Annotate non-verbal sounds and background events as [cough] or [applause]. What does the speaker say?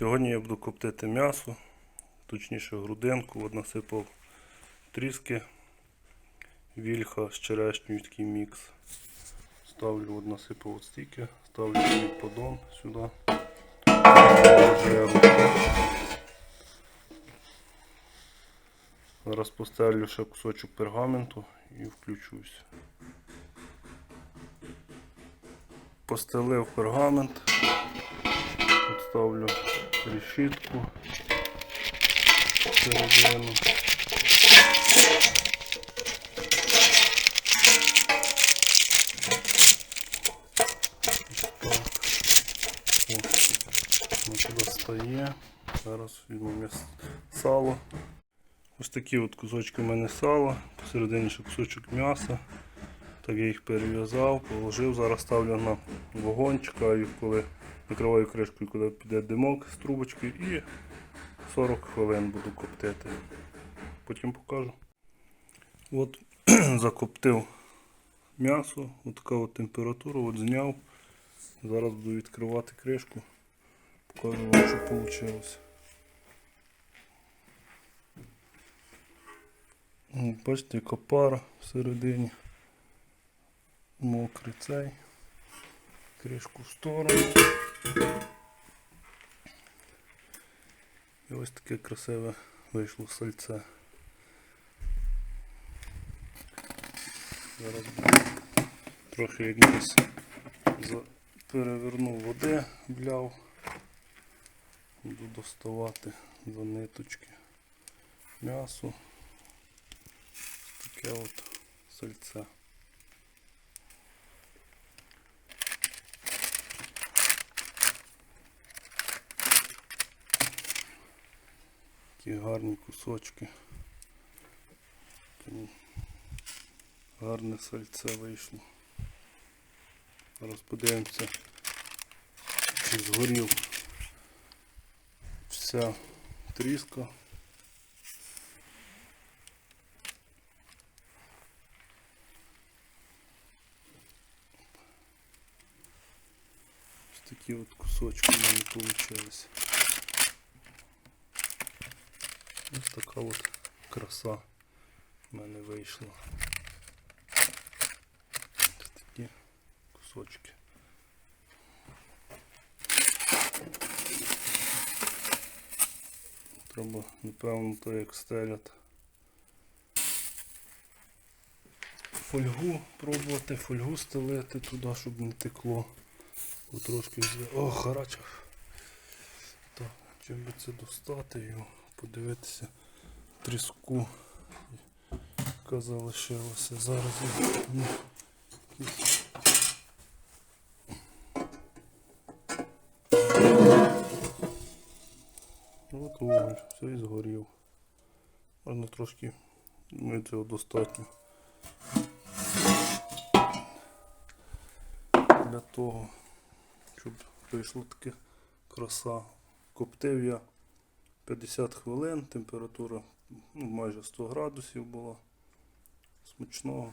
Сьогодні я буду коптити м'ясо, точніше грудинку. Насипав тріски, вільха з черешнею такий мікс. Ставлю, насипав от стільки, ставлю подон сюди. Зараз постелю ще кусочок пергаменту і включусь. Постелив пергамент. Ставлю решітку середину. Стає. Зараз візьму м'яс- сало. Ось такі от кусочки в мене сала, посередині ще кусочок м'яса. Так я їх перев'язав, положив, зараз ставлю на вогонь, чекаю, коли накриваю кришкою, коли піде димок з трубочки і 40 хвилин буду коптити. Потім покажу. От [clears throat] закоптив м'ясо, от от температура, от зняв. Зараз буду відкривати кришку, покажу вам, що вийшло. Бачите, яка пара всередині. Мокрий цей. Кришку в сторону. І ось таке красиве вийшло сальце. Зараз трохи як за- перевернув води, вляв. Буду доставати за ниточки м'ясо. Таке от сальце. Такі гарні кусочки. Гарне сальце вийшло. Зараз подивимося, чи згорів вся тріска. Ось такі от кусочки в мене вийшли. Ось така от краса в мене вийшла. Ось такі кусочки. Треба, напевно, то як стелять. Фольгу пробувати, фольгу стелити туди, щоб не текло. Бо трошки вже... О, гаряча. Так, чим би це достати його, подивитися тріску, яка залишилася. Зараз ну, якісь- От уголь, все і згорів. Можна трошки, думаю, цього достатньо. Для того, щоб вийшло таке краса. Коптив я 50 хвилин, температура ну, майже 100 градусів була. Смачного.